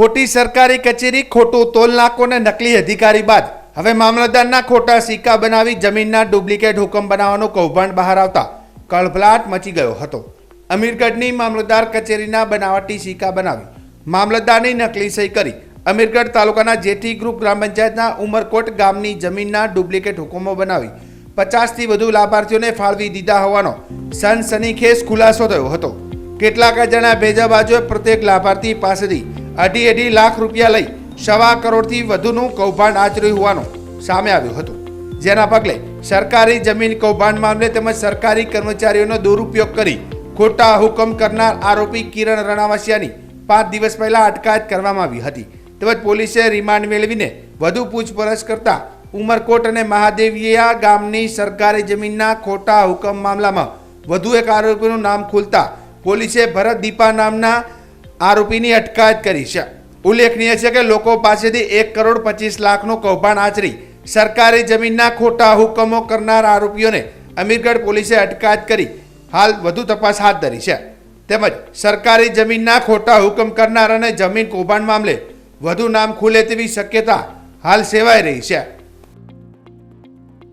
ખોટી સરકારી કચેરી, ખોટું તોલ નાકો અને નકલી અધિકારી બાદ. હવે મામલતદારના ખોટા સિક્કા બનાવી જમીનના ડુપ્લિકેટ હુકમ બનાવવાનું કૌભાંડ બહાર આવતા કળભલાટ મચી ગયો હતો. અમીરગઢની મામલતદાર કચેરીના બનાવટી સિક્કા બનાવી મામલતદારની નકલી સહી કરી. અમીરગઢ તાલુકાના જેઠી ગ્રુપ ગ્રામ પંચાયતના ઉમરકોટ ગામની જમીનના ડુપ્લિકેટ હુકમો બનાવી પચાસથી વધુ લાભાર્થીઓને ફાળવી દીધા હોવાનો સનસનીખેજ ખુલાસો થયો હતો. કેટલાક જણા ભેજા બાજુએ પ્રત્યેક લાભાર્થી પાસેથી અઢી અઢી લાખ રૂપિયા લઈ સવા કરોડથી વધુનું કૌભાંડ આચર્યું હોવાનું સામે આવ્યું હતું. જેના પગલે સરકારી જમીન કૌભાંડ મામલે તેમજ સરકારી કર્મચારીઓનો દુરુપયોગ કરી ખોટા હુકમ કરનાર આરોપી કિરણ રણાવાસિયાની પાંચ દિવસ પહેલા અટકાયત કરવામાં આવી હતી. તેમજ પોલીસે રિમાન્ડ મેળવીને વધુ પૂછપરછ કરતા ઉમરકોટ અને મહાદેવિયા ગામની સરકારી જમીનના ખોટા હુકમ મામલામાં વધુ એક આરોપીનું નામ ખુલતા પોલીસે ભરત દીપા નામના આરોપીની અટકાયત કરી છે. ઉલ્લેખનીય છે કે લોકો પાસેથી એક કરોડ પચીસ લાખનું કૌભાંડ આચરી સરકારી જમીનના ખોટા હુકમો કરનાર આરોપીઓને અમીરગઢ પોલીસે અટકાયત કરી. હાલ વધુ તપાસ હાથ ધરી છે. તેમજ સરકારી જમીનના ખોટા હુકમ કરનાર અને જમીન કૌભાંડ મામલે વધુ નામ ખુલે તેવી શક્યતા હાલ સેવાઈ રહી છે.